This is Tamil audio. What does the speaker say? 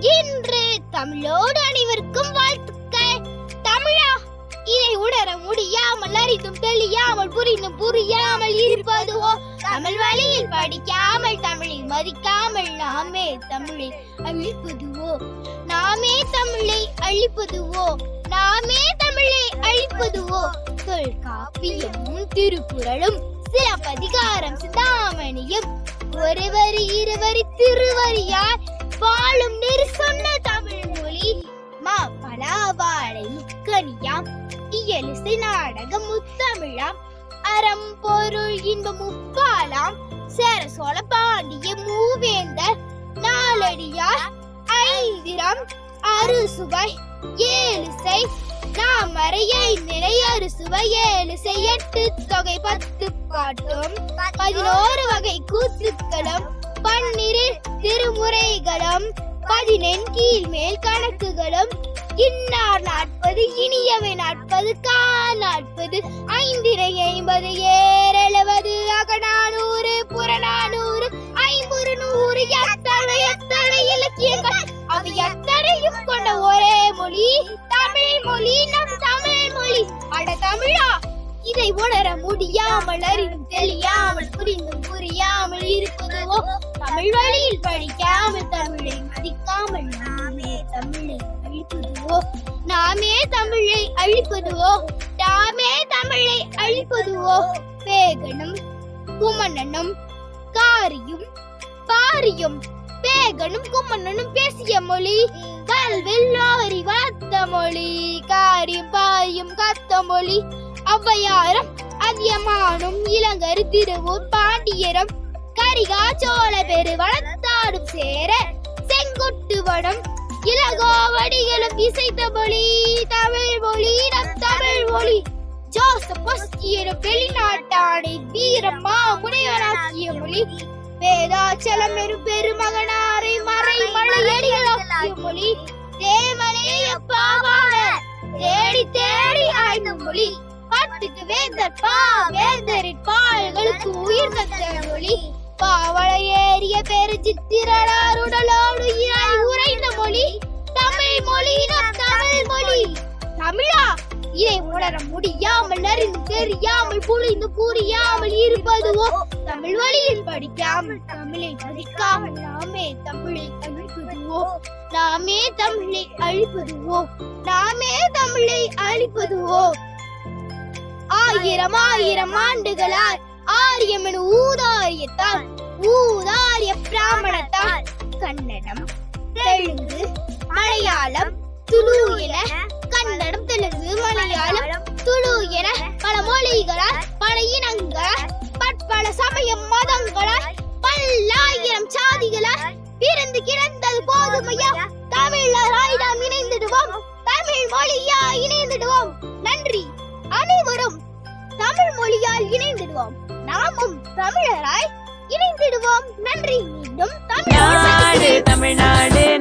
இன்று தமிழோடு அனைவருக்கும் வாழ்த்துக்கள். தமிழா இதை உணர முடியாமல் அறிந்தும் தெளியாமல் புரிந்தும் புரியாமல் இருப்பதுவோ? தமிழ் வழியில் படிக்காமல் தமிழை மதிக்காமல் நாமே தமிழை அழிப்பதுவோ? நாமே தமிழை அழிப்பதுவோ? நாமே தமிழை அழிப்பதுவோ? தொல்காப்பியமும் திருக்குறளும் சிலப்பதிகாரம் சிந்தாமணியும். ஒருவரி இருவரி திருவரியார் வாழும் நெறி சொன்ன தமிழ் மொழி. மா பலாவாழை முக்கணியாம் இயலிசை நாடகம் முத்தமிழாம். அறம் பொருள் இன்பம் முப்பாலாம். சேர சோழ பாண்டிய மூவேந்தர் நாலடியார் ஐந்திரம். அறுசுவை ஏழுசை நாமறையை நிறை அறுசுவை ஏழுசை எட்டு தொகை பத்து பாட்டும். பதினோரு வகை கூத்துக்களும் பன்னிரு திருமுறைகளும் பதினெண் கீழ்மேல் கணக்குகளும் இன்னார் நாற்பது இனியவை நாற்பது கா நாற்பது ஐந்திரை ஐம்பது ஏறெழுவது அகநானூறு புறநானூறு ஐம்பது நூறு எத்தனை எத்தனை இலக்கியங்கள்? அவை எத்தனையும் கொண்ட ஒரே மொழி தமிழ் மொழி நம் தமிழ் மொழி. அட தமிழா இதை உணர முடியாமல் அறிந்து தெரியாமல் புரிந்தும் புரியாமல் இருப்பதுவோ தமிழ் வழியில் படிக்காமல் தமிழை மதிக்காமல் நாமே தமிழை அழிப்பதுவோ? நாமே தமிழை அழிப்பதுவோ? நாமே தமிழை அழிப்பதுவோ? பேகனும் குமணனும் காரியும் பாரியும் பேகனும் குமணனும் பேசிய மொழி கல்வில் ஆரி வளர்த்த மொழி காரியும் பாரியும் கத்த மொழி ஔவையாரும் அதியமானும் இளங்கரு திருவூர் பாண்டியரும் கரிகா சோழ பெரு வளர்த்தாடும் சேர செங்குட்டு வடம் இளகோவடிகளும் இசைத்த மொழி தமிழ் மொழி நம் தமிழ் மொழி. ஜோசப் பஸ்கியரும் வெளிநாட்டானை வீரம்மா முனைவராக்கிய மொழி. வேதாச்சலம் எனும் பெருமகனாரை மறை மலையடிகளாக்கிய மொழி. தேவனே பாவான தேடி தேடி ஆய்ந்த மொழி. நாட்டுக்கு வேந்தர் பா வேந்தரின் பால்களுக்கு உயிர் தந்த மொழி பாவளை ஏறிய பெரு சித்திரளார் உடலோடு இராய் உறைந்த மொழி. தமிழ் மொழி தமிழ் மொழி. தமிழா? இதை உணர முடியாமல் அறிந்து தெரியாமல் புரிந்து புரியாமல் இருப்பதுவோ தமிழ் வழியில் படிக்காமல் தமிழை படிக்காமல் நாமே தமிழை அழிப்பதுவோ நாமே தமிழை அழிப்பதுவோ நாமே தமிழை அழிப்பதுவோ ஆயிரம் ஆயிரம் ஆண்டுகளால் ஆரியம் என ஊதாரியத்தால் ஊதாரிய பிராமணத்தால் கன்னடம் தெலுங்கு மலையாளம் துளு என கன்னடம் தெலுங்கு மலையாளம் துளு என பல மொழிகளால் பல இனங்களால் பற்பல சமய மதங்களால் பல்லாயிரம் சாதிகளால் பிறந்து கிடந்தது போதுமையா? தமிழராய் நாம் இணைந்திடுவோம். தமிழ் மொழியா இணைந்திடுவோம். நன்றி. இணைந்திடுவோம் நாமும் தமிழராய் இணைந்திடுவோம். நன்றி. மீண்டும் தமிழ்நாடு தமிழ்நாடு